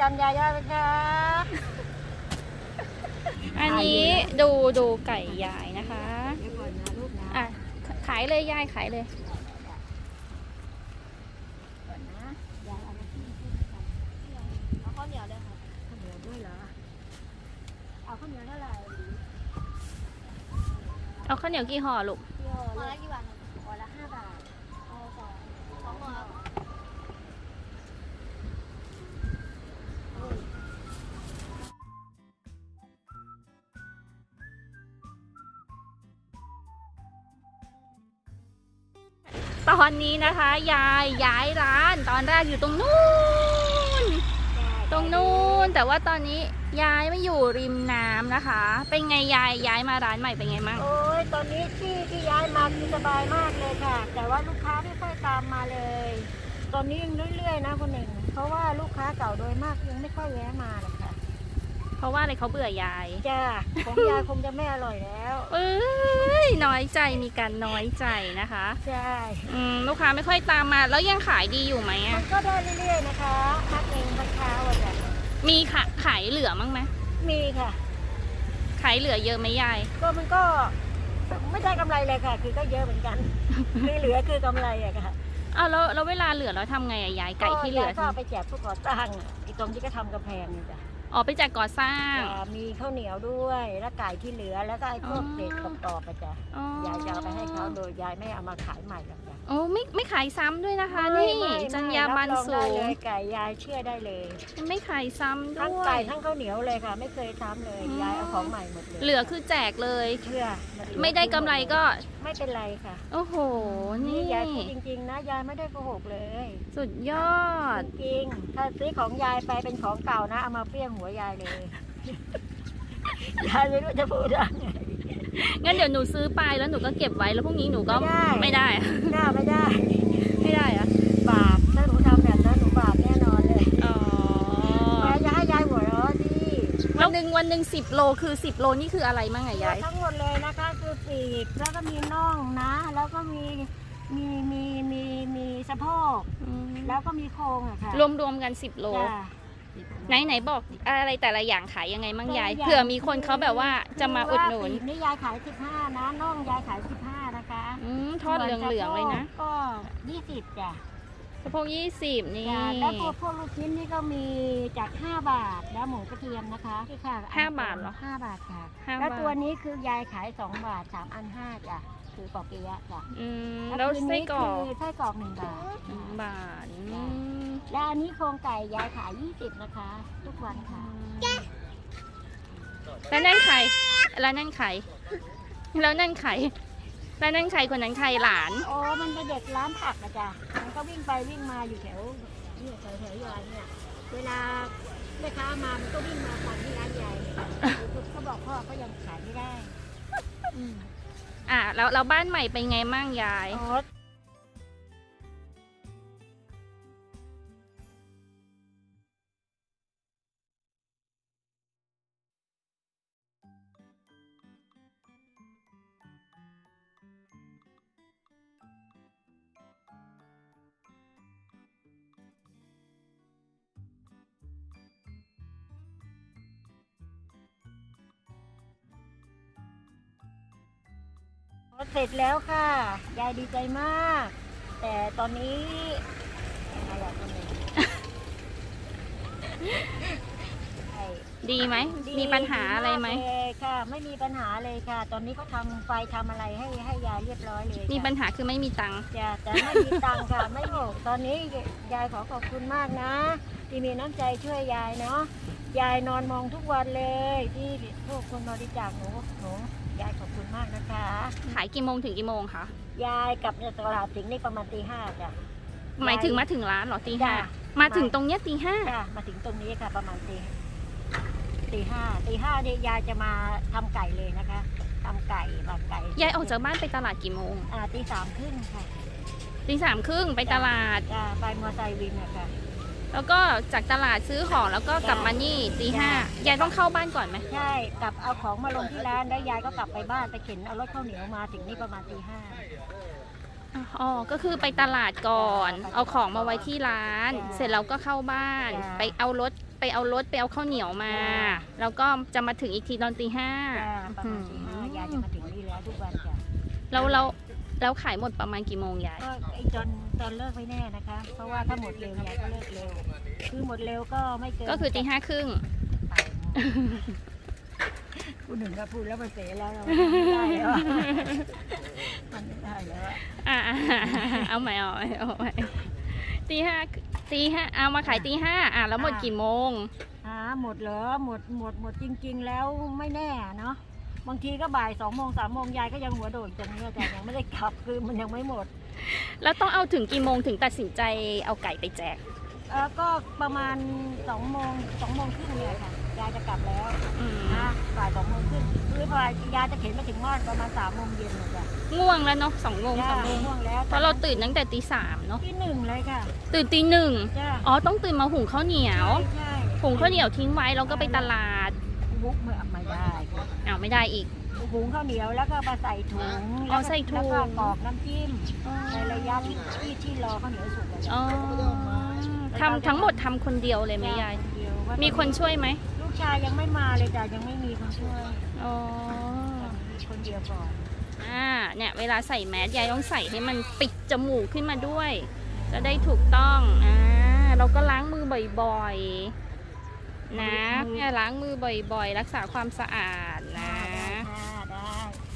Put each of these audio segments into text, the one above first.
จำยายาไหมคะอันนี้ดูดูไก่ยายนะคะ เดี๋ยวก่อนนะลูกนะอะขายเลยยายขายเลย ก่อนนะยายเอามาที่ที่กันเอาข้าวเหนียวเลยค่ะข้าวเหนียวด้วยเหรอเอาข้าวเหนียวเท่าไหร่เอาข้าวเหนียวกี่ห่อลูกเที่ยวห่อละกี่บาทห่อละ อนนี้นะคะ ยายย้ายร้าน ตอนแรกอยู่ตรงนู้น ตรงนู้น แต่ว่าตอนนี้ยายไม่อยู่ริมน้ำนะคะ เป็นไงยายย้ายมาร้านใหม่เป็นไงมั่งโอ้ยตอนนี้ที่ที่ย้ายมาคือสบายมากเลยค่ะ แต่ว่าลูกค้าไม่ค่อยตามมาเลย ตอนนี้ยังเรื่อยๆนะคนหนึ่ง เพราะว่าลูกค้าเก่าโดยมากยังไม่ค่อยแวะมาเลย เพราะว่าอะไรเขาเบื่อยายจ้าของยายคงจะไม่อร่อยแล้วเอ้ยน้อยใจมีการน้อยใจนะคะ ใช่อืมลูกค้าไม่ค่อยตามมาแล้วยังขายดีอยู่ไหมมัอะนก็ได้เรื่อยๆนะคะพักเองพักเช้าอะจ้ะมีขะขายเหลือมั้งไหมมีค่ะ ขายเหลือเยอะไหมยาย ก็มันก็ไม่ได้กำไรเลยค่ะ คือก็เยอะเหมือนกัน คือเหลือคือกำไรอะค่ะอ้าวแล้วแล้วเวลาเหลือเราทำไงอะยายไก่ที่เหลือก็เอาไปแจกผู้ก่อสร้างอะอีกตรงที่ก็ทำกำแพงนี่จ้ะ อ๋อไปแจกก่อสร้างจะมีข้าวเหนียวด้วย แล้วไก่ที่เหลือ แล้วก็ไอ้พวกอ๋อ เศษกรอบๆไปจ้ะ อ๋อยายจะเอาไปให้เขาโดยยายไม่เอามาขายใหม่หรอกจ้ะโอ้ไม่ไม่ขายซ้ำด้วยนะคะ ไม่นี่ไม่จรรยาบรรณรับสูองได้งเลยไก่ยายเชื่อได้เลย ไม่ขายซ้ำด้ทั้งวไก่ย ทั้งข้าวเหนียวเลยค่ะ ไม่เคยซ้ำเลย อืม ยายเอาของใหม่หมดเลยเหลือคือแจกเลย เชื่อไม่ได้กำไรก็ ไม่เป็นไรค่ะ โอ้โห นี่ยายพูดจริง ๆ นะยายไม่ได้โกหกเลยสุดยอด จริงๆถ้าซื้อของยายไปเป็นของเก่านะเอามาเปรี้ยงหัวยายเลยยายไม่รู้จะพูดอะไรงั้นเดี๋ยวหนูซื้อไปแล้วหนูก็เก็บไว้แล้วพรุ่งนี้หนูก็ไม่ได้ไม่ได้อะน่าไม่ได้ไม่ได้อะบาปถ้าหนูทำแบบนั้นหนูบาปแน่นอนเลยอ๋อแม่จะให้ยายหัวเราะดิวันหนึ่งวันหนึ่งสิบโลคือสิบโลนี่คืออะไรมั่งอะยาย ทั้งหมดเลยนะคะ คือปีกแล้วก็มีน่องนะแล้วก็มี มีมีมีมีสะโพกอืมแล้วก็มีโครงอะค่ะรวมรวมๆกันสิบโล จ้ะ ไหนไหนบอกอะไรแต่ละอย่างขายยังไงมั่งยายแต่ละอย่าง เผื่อมีคนเขาแบบว่าจะมาอุดหนุนคือว่าปีกนี่ยายขาย 15 นะน่องยายขาย 15 นะคะอืมทอดเหลืองๆเลยนะ ก็ 20จ้ะ สะโพกยี่สิบนี่ จ้ะแล้วพวกพวกลูกชิ้นนี่ก็มีจาก 5 บาทแล้วหมูกระเทียมนะคะที่ค่ะห้าบาทเหรอ5บาทค่ะ ห้าแล้วบาท ตัวนี้คือยายขาย 2 บาท 3 อัน 5จ้ะคือปอกเปียะจ้ะอืมแล้วคืนไส้นี้กรอกคือไส้กรอกหนึ่งบาทหนึ่งบาทอืมและอันนี้โครงไก่ยายขาย 20 นะคะ ทุกวันค่ะแล้วนั่นใครแล้วนั่นใครแล้วนั่นใคร แล้วนั่นใครคนนั้นใครหลานโอ้มันเป็นเด็กร้านผักนะจ๊ะมันก็วิ่งไปวิ่งมาอยู่แถวเนี่ยแถวแถวยายเนี่ย เวลาแม่ค้ามามันก็วิ่งมาฟังที่ร้านยายเขาบอกพ่อเขายังขายไม่ได้ อืมอะแล้วแล้วบ้านใหม่เป็นไงมั่งยาย อ๋อ เสร็จแล้วค่ะ ยายดีใจมาก แต่ตอนนี้อะไรอะตอนนี้ไอ้ดีไหมดีมีปัญหาอะไรไหมดีากเลยค่ะ ไม่มีปัญหาเลยค่ะ ตอนนี้เขาทำไฟทำอะไรให้ให้ยายเรียบร้อยเลยมีค่ะปัญหาคือไม่มีตังค์จ้ะแต่ไม่มีตังค์ค่ะ ไม่มีตอนนี้ยายขอขอบคุณมากนะ ที่มีน้ำใจช่วยยายเนาะ ยายนอนมองทุกวันเลยที่พวกคนบริจาคหนูหนูยายขอบคุณมากนะคะ ขายกี่โมงถึงกี่โมงคะยายกลับจากตลาดสิงห์นี่ประมาณตีห้าจ้ะหมายถึงมาถึงร้านเหรอตีห้าจ้ะมาถึงตรงเนี้ยตีห้าจ้ะมาถึงตรงนี้ค่ะ ประมาณตีตีห้าตีห้านี่ยายจะมาทำไก่เลยนะคะทำไก่บางไก่ยายออกจากบ้านไปตลาดกี่โมงอ่าตีสามครึ่งค่ะตีสามครึ่งไปตลาดจ้ะไปมอเตอร์ไซค์วินอะค่ะ แล้วก็จากตลาดซื้อของแล้วก็กลับมานี่ตีห้าจ้ะยายต้องเข้าบ้านก่อนไหมใช่กลับเอาของมาลงที่ร้านแล้วยายก็กลับไปบ้านไปเข็นเอารถข้าวเหนียวมาถึงนี่ประมาณตีห้าอ๋อ ก็คือไปตลาดก่อนไปตลาดเอาของมาไว้ที่ร้านจ้ะเสร็จแล้วก็เข้าบ้านจ้ะไปเอารถไปเอารถไปเอาข้าวเหนียวมาจ้ะแล้วก็จะมาถึงอีกทีตอนตีห้าจ้าประมาณตีห้ายายจะมาถึงนี่แล้วทุกวันจ้ะแล้วเรา แล้วขายหมดประมาณกี่โมงยาย ก็ไอ้จนตอนเลิกไม่แน่นะคะ เพราะว่าถ้าหมดเร็วยายก็เลิกเร็ว คือหมดเร็วก็ไม่เกินก็คือตีห้าครึ่งพูดหนึ่งก็พูดแล้วมันเสียแล้วเราไม่ได้แล้วอะมันไม่ได้แล้วอะอ่าเอาใหม่เอาใหม่เอาใหม่ตีห้าตีห้าเอามาขายตีห้าอะแล้วหมดกี่โมงอ่าหมดเหรอหมดหมดหมดจริง ๆ แล้วไม่แน่เนาะ บางทีก็บ่ายสองโมงสามโมงยายก็ยังหัวโดดตรงเนี้ยแต่ยังไม่ได้ขับคือมันยังไม่หมด แล้วต้องเอาถึงกี่โมงถึงตัดสินใจเอาไก่ไปแจกเออก็ประมาณสองโมงสองโมงครึ่งเนี่ยค่ะยายจะกลับแล้วอืมนะบ่ายสองโมงครึ่งคือบ่ายยายจะเข็นมาถึงบ้านประมาณสามโมงเย็นเลยจ้ะง่วงแล้วเนาะสองโมงจ้าสองโมงง่วงแล้วเพราะเราตื่นตั้งแต่ตีสามเนาะที่หนึ่งเลยค่ะตื่นตีหนึ่งจ้าอ๋อต้องตื่นมาหุงข้าวเหนียวใช่ หุงข้าวเหนียวทิ้งไว้แล้วก็ไปตลาด บุกไม่ไม่ได้ อ้าว ไม่ได้อีก หุงข้าวเหนียวแล้วก็มาใส่ถุงอ๋อใส่ถุง แล้วก็กรอกน้ำจิ้มในระยะที่ที่ที่รอข้าวเหนียวสุกอะอ๋อทำทั้งหมดทำคนเดียวเลยไหมยาย เดียวว่ามีคนช่วยไหมลูกชายยังไม่มาเลยจ้ะยังไม่มีคนช่วยอ๋อ มีคนเดียวก่อนอ่า เนี่ยเวลาใส่แมสยายต้องใส่ให้มันปิดจมูกขึ้นมาด้วย จะได้ถูกต้อง อ่า เราก็ล้างมือบ่อยๆ นะเนี่ยล้างมือบ่อยๆ รักษาความสะอาดนะค่ะได้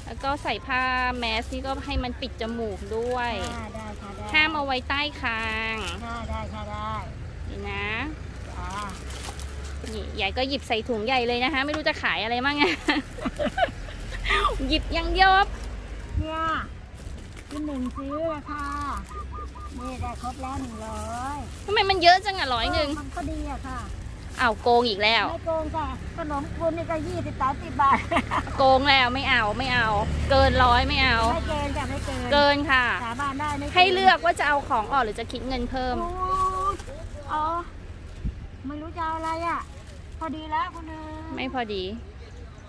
แล้วก็ใส่ผ้าแมสนี่ก็ให้มันปิดจมูกด้วย ค่ะได้ค่ะได้ห้ามเอาไว้ใต้คางค่ะได้ค่ะได้นี่นะจ้านี่ยายก็หยิบใส่ถุงใหญ่เลยนะคะ ไม่รู้จะขายอะไรมั่งอะ หยิบอยังเดียวครับเนี่ยที่หนึ่งซื้อค่ะ นี่ได้ครบแล้วหนึ่งร้อยทำไมมันเยอะจังอะร้อยหนึ่งมันก็ดีอะค่ะ อ้าวโกงอีกแล้ว ไม่โกงค่ะขนมคุณนี่ก็ยี่สิบสามสิบบาท โกงแล้วไม่เอาไม่เอา เกินร้อยไม่เอา ไม่เกินจ้ะไม่เกิน เกินค่ะ สาบานได้ไม่นให้เลือกว่าจะเอาของออกหรือจะคิดเงินเพิ่ม โอ้ยอ๋อไม่รู้จะเอาอะไรอะ พอดีแล้วคุณเอ๋ยไม่พอดี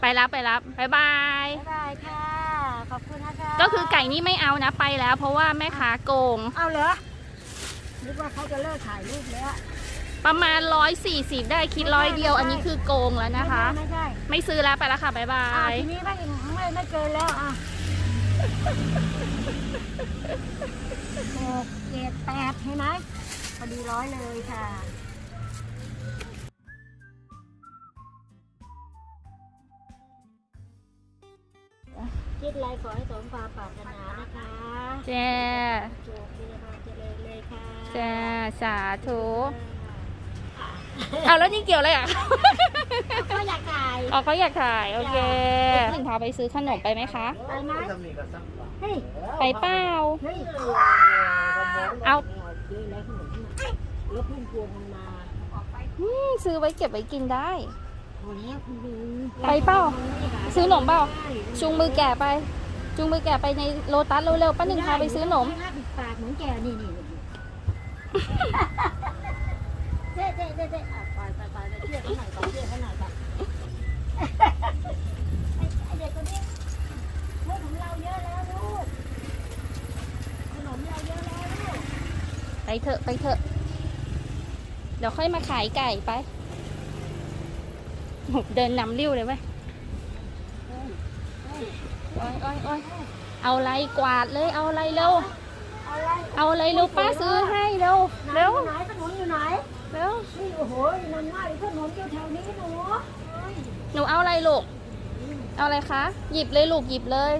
ไปรับไปรับบายบาย บ๊ายบายค่ะ ขอบคุณนะคะก็คือไก่นี่ไม่เอานะไปแล้ว เพราะว่าแม่ค้าโกง เอาเหรอนึกว่าเขาจะเลิกถ่ายรูปแล้ว ประมาณร้อยสี่สิบได้คิดร้อยเดียว อันนี้คือโกงแล้วนะคะ ไม่ใช่ไม่ซื้อแล้วไปแล้วค่ะบายบาไม่ใช่อะย ทีนี้ไม่ไม่ไม่เกินแล้วอะหกเจ็ดแปดเห็นไหมพอดีร้อยเลยค่ะคิดอะไรขอให้สมความปรารถนานะคะแจ้าโชคดีค่ะเจริญเลยค่ะจ้าสาธุ เอาแล้วนี่เกี่ยวอะไรอะ ก็อยากถ่ายอ๋อเขาอยากถ่าย โอเคหนึ่งพาไปซื้อขนมไปไหมคะ ไปไหมเฮ้ยไปเปล่า เฮ้ยเอาเฮ้ยแล้วขนมที่ไหนแล้วเพิ่งพวงมันมาอืมซื้อไว้เก็บไว้กินได้ พอแล้วคุณลุงไปเปล่า ซื้อขนมเปล่าจูงมือแก่ไปจูงมือแก่ไปในโลตัสเร็วๆป้าหนึ่งพาไปซื้อขนมไม่น่าปิดปากเหมือนแกนี่นี่นี่ เด้เด้เด้เด้อะไปไปไปไปเชื่อเขาหน่อยก่อนเชื่อเขาหน่อยก่อนไอ้ไอ้เด็กคนนี้เรื่องของเราเยอะแล้วลูกขนมเราเยอะแล้วลูกไปเถอะไปเถอะเดี๋ยวค่อยมาขายไก่ไปโหเดินนำริ้วเลยไหมโอ้ยโอ้ยโอ้ยเอาอะไรกวาดเลยเอาอะไรเร็ว เอาอะไรเอาอะไรเร็วป้าซื้อให้เร็วไหนเร็ว ไหนขนมอยู่ไหน เร็วนี่โอ้โหนานมากเลยขนมอยู่แถวนี้หนูหนูเอาอะไรลูก เอาอะไรคะ หยิบเลยลูกหยิบเลย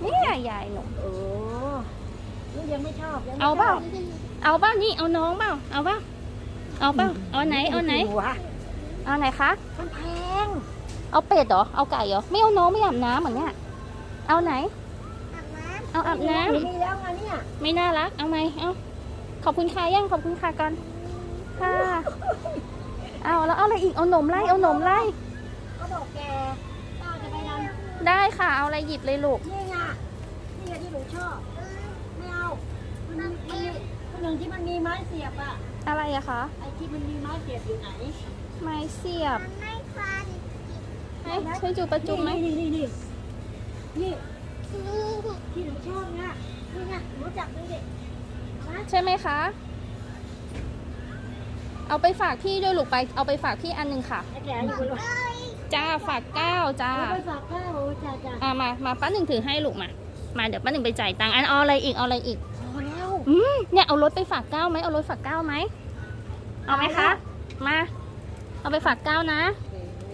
เนี่ยยายหนูโอ้นี่ยังไม่ชอบยังไม่เอาเปล่าชบเอาเปล่านี่เอาน้องเปล่าเอาเปล่าเอาเปล่าเอาไหนเอาไหนหัวเอาไหนคะมันแพงเอาเป็ดเหรอเอาไก่เหรอไม่เอาน้องไม่อาบน้ำเหมือนเนี้ยเอาไหนเอาอาบน้ำหมีแล้วไงเนี่ยไม่น่ารักเอาไหมเอา ขอบคุณค่ะยังขอบคุณค่ะก่อนค่ะเอาแล้วเอาอะไรอีกเอาหนมไล่เอาหนมไล่เขาบอกแกป้าจะไปนันได้ค่ะเอาอะไรหยิบเลยลูกนี่ไงนี่ไงที่หนูชอบไม่เอามันมันมีคนหนึ่งที่มันมีไม้เสียบอะอะไรอะคะไอ้ที่มันมีไม้เสียบอยู่ไหน ไม้เสียบไม่ฟันเอ้ยช่วยจูบประจุมไหมนี่นี่นี่นี่นี่ที่หนูชอบเนี่ยนี่ไงรู้จักด้วยดิ ใช่ไหมคะ เอาไปฝากพี่ด้วยลูกไป เอาไปฝากพี่อันหนึงค่ะไอ้แก่อยู่บนรถจ้าฝากเก้าจ้า เอาไปฝากข้าวโอ้จ้าจ้าอ่ามา มาป้าหนึ่งถือให้ลูกมา มาเดี๋ยวป้าหนึ่งไปจ่ายตังค์อันเอาอะไรอีก เอาอะไรอีก พอแล้วอืมเนี่ยเอารถไปฝากเก้าไหมเอารถฝากเก้าไหม เอาไหมคะ มา เอาไปฝากเก้านะ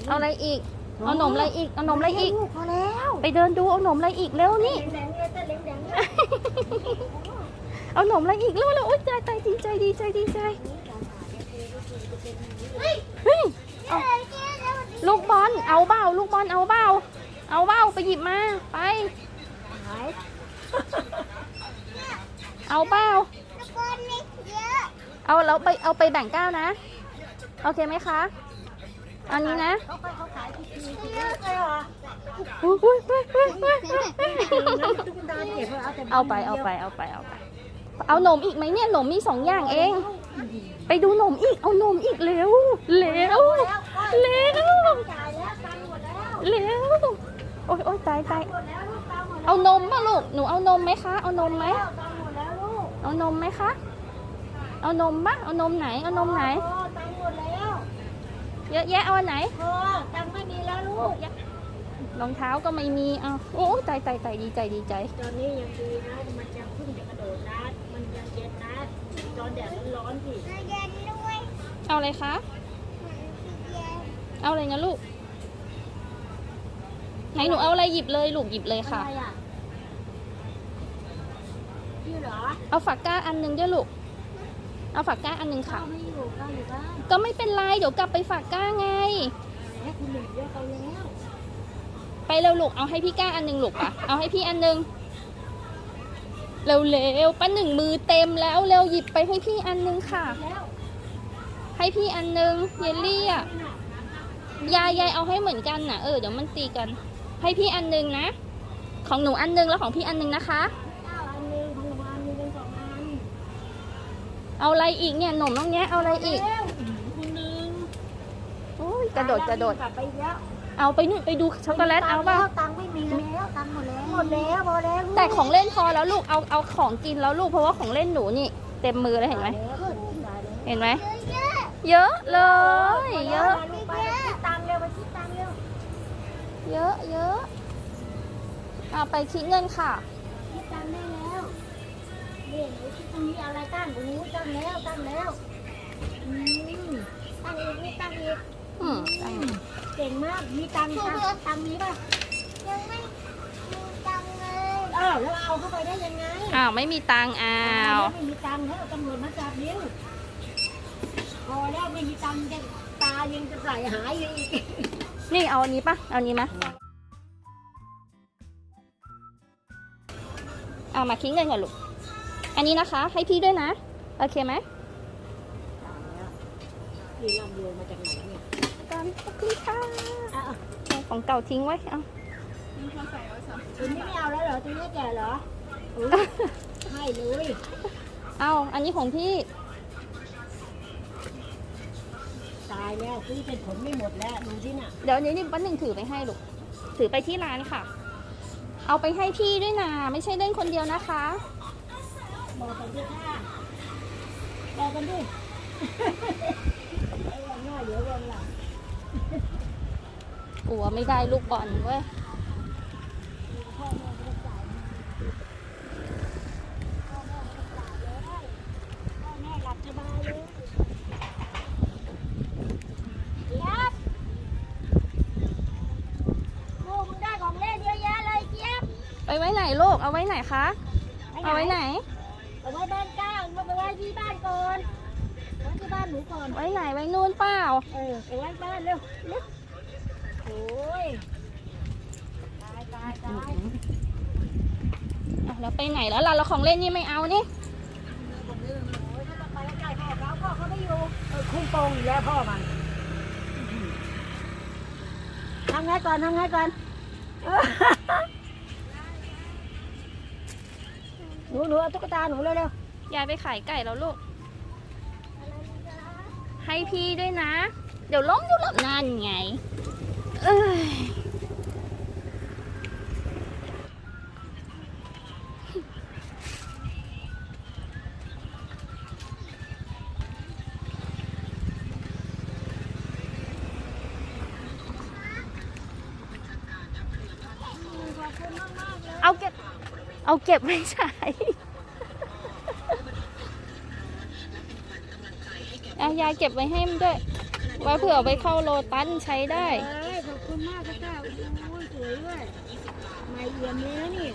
เอาอะไรอีก เอาหนมอะไรอีก เอาหนมอะไรอีก พอแล้ว ไปเดินดูเอาหนมอะไรอีกเร็วนี่ แดงๆเลยต้นแดงๆเลย เอาหนมอะไรอีกเร็วเร็วโอ๊ยใจใจดีใจดีใจดีใจเฮ้ยเอาลูกบอลเอาเบ้าลูกบอลเอาเบ้าเอาเบ้าไปหยิบมาไป เอาเบ้าเอาแล้วไปเอาไปแบ่งเก้านะ โอเคไหมคะอันนี้นะเอาไปเอาไปเอาไปเอาไป เอาหนมอีกไหมเนี่ยหนมมีสองอย่างเอง ไปดูหนมอีก เอาหนมอีกเร็ว เร็ว เร็วจ่ายแล้วตังค์หมดแล้วเร็ว โอ๊ยโอ๊ยตายตายหมดแล้วลูกตังค์หมดแล้วเอานมป่ะลูก หนูเอานมไหมคะ เอานมไหมตังค์หมดแล้วลูกเอานมไหมคะ เอานมปะเอานมไหน เอานมไหนพอตังค์หมดแล้วเยอะแยะเอาอันไหนพอตังค์ไม่มีแล้วลูกรองเท้าก็ไม่มี เอาโอ้ตายตายตายดีใจดีใจ ตอนนี้ยังดีนะ มันจะเพิ่งจะกระโดดนะ มันยังเย็นนะ ตอนแดดร้อนๆสิเอาอะไรคะเอาอะไรนะลูก ไหนหนูเอาอะไรหยิบเลยลูกหยิบเลยค่ะ อะไรอะพี่เหรอเอาฝักก้าอันหนึ่งด้วยลูก เอาฝักก้าอันหนึ่งค่ะ ข้าวไม่อยู่ข้าวอยู่บ้านก็ไม่เป็นไรเดี๋ยวกลับไปฝากก้าไงให้คุณหนึ่งเยอะเขาแล้วไปเร็วลูกเอาให้พี่ก้าอันหนึ่งลูกปะเอาให้พี่อันหนึ่ง เร็วเร็วๆป้าหนึ่งมือเต็มแล้วเร็วหยิบไปให้พี่อันหนึ่งค่ะแล้วให้พี่อันหนึ่งเยลลี่อะยายยายเอาให้เหมือนกันน่ะเออเดี๋ยวมันตีกัน ให้พี่อันหนึ่งนะ ของหนูอันหนึ่งแล้วของพี่อันหนึ่งนะคะข้าวอันหนึงของหนูอันหนึงเป็นสองอันเอาอะไรอีกเนี่ยหนมน้องแงะเอาอะไรอีกแล้วคุณหนึ่งโอ้ยกระโดดกระโดดกลับไปอีกแล้ว เอาไปนู่นไปดูช็อกโกแลตเอาเปล่าตังค์ไม่มีแล้วตังค์หมดแล้วหมดแล้วพอแล้วลูกแต่ของเล่นพอแล้วลูกเอาเอาของกินแล้วลูกเพราะว่าของเล่นหนูนี่ เต็มมือเลยเห็นไหมเห็นไหมเยอะเลยเยอะไปคิดตังค์เร็วไปคิดตังค์เร็วเยอะเยอะเอาไปคิดเงินค่ะคิดตังค์ได้แล้วนี่หนูคิดตรงนี้เอาอะไรตั้งโอ้โหตั้งแล้วตั้งแล้วอืมตั้งอีกนี่ตั้งอีกอืมเก่งมาก มีตังค์ตังค์ตังค์มีป่ะ ยังไม่มีตังค์เลยเออแล้วเอาเข้าไปได้ยังไงอ้าว ไม่มีตังค์อ้าวไม่มีตังค์แล้วตำรวจมาจับนิ้วพอแล้วไม่มีตังค์จะตายังจะใส่หายอยู่อีก นี่เอาอันนี้ปะเอาอันนี้มะเอามาคิดเงินก่อนลูก อันนี้นะคะ ให้พี่ด้วยนะ โอเคไหม นี่ร่ำรวยมาจากไหนเนี่ยกัน ขอบคุณค่ะอะเอาของเก่าทิ้งไว้เอาตัวนี้ไม่เอาแล้วเหรอตัวนี้แก่เหรออุ๊ยให้เลยเอาอันนี้ของพี่ตายแล้วซื้อเป็นผลไม่หมดแล้วดูที่น่ะเดี๋ยวอันนี้นี่ป้าหนึ่งถือไปให้ลูกถือไปที่ร้านค่ะ เอาไปให้พี่ด้วยนะไม่ใช่เล่นคนเดียวนะคะ บอกกันด้วยค่ะบอกกันด้วย ไอ้วันหน้าเดี๋ยววันหลัง กลัวไม่ได้ลูกบอลเว้ยพ่อแม่ไม่ได้จ่ายนะพ่อแม่ไม่ได้จ่ายเลยพ่อแม่หลับสบายเลยเจี๊ยบลูกมึงได้ของเล่นเยอะแยะเลยเจี๊ยบไปไว้ไหนลูก เอาไว้ไหนคะ เอาไว้ไหน เอาไว้บ้านก้าวมาไปไว้ที่บ้านก่อนไว้ที่บ้านหนูก่อน ไว้ไหนไว้นู่นเปล่า เออไปไว้บ้านเร็วเร็วโอ้ย ตายตายตายอะแล้วไปไหนแล้วล่ะแล้วของเล่นนี่ไม่เอานี่โอ้ยถ้าต้องไปใกล้ๆพ่อเขาพ่อเขาไม่อยู่ เออคุ้มโปงอยู่แล้วพ่อมันทำไงก่อนทำไงก่อนเออหนูหนูเอาตุ๊กตาหนูเร็วยายไปขายไก่แล้วลูก ให้พี่ด้วยนะ เดี๋ยวล้มเะยวล้มนานไง เอ้ยเอาเก็บ เอาเก็บไม่ใช่ ยายเก็บไว้ให้มันด้วย ไว้เผื่อเอาไปเข้าโลตันใช้ได้ เอ้ยขอบคุณมากค่ะเจ้าโอ้ยสวยด้วยไม่เอี่ยมเลยนะนี่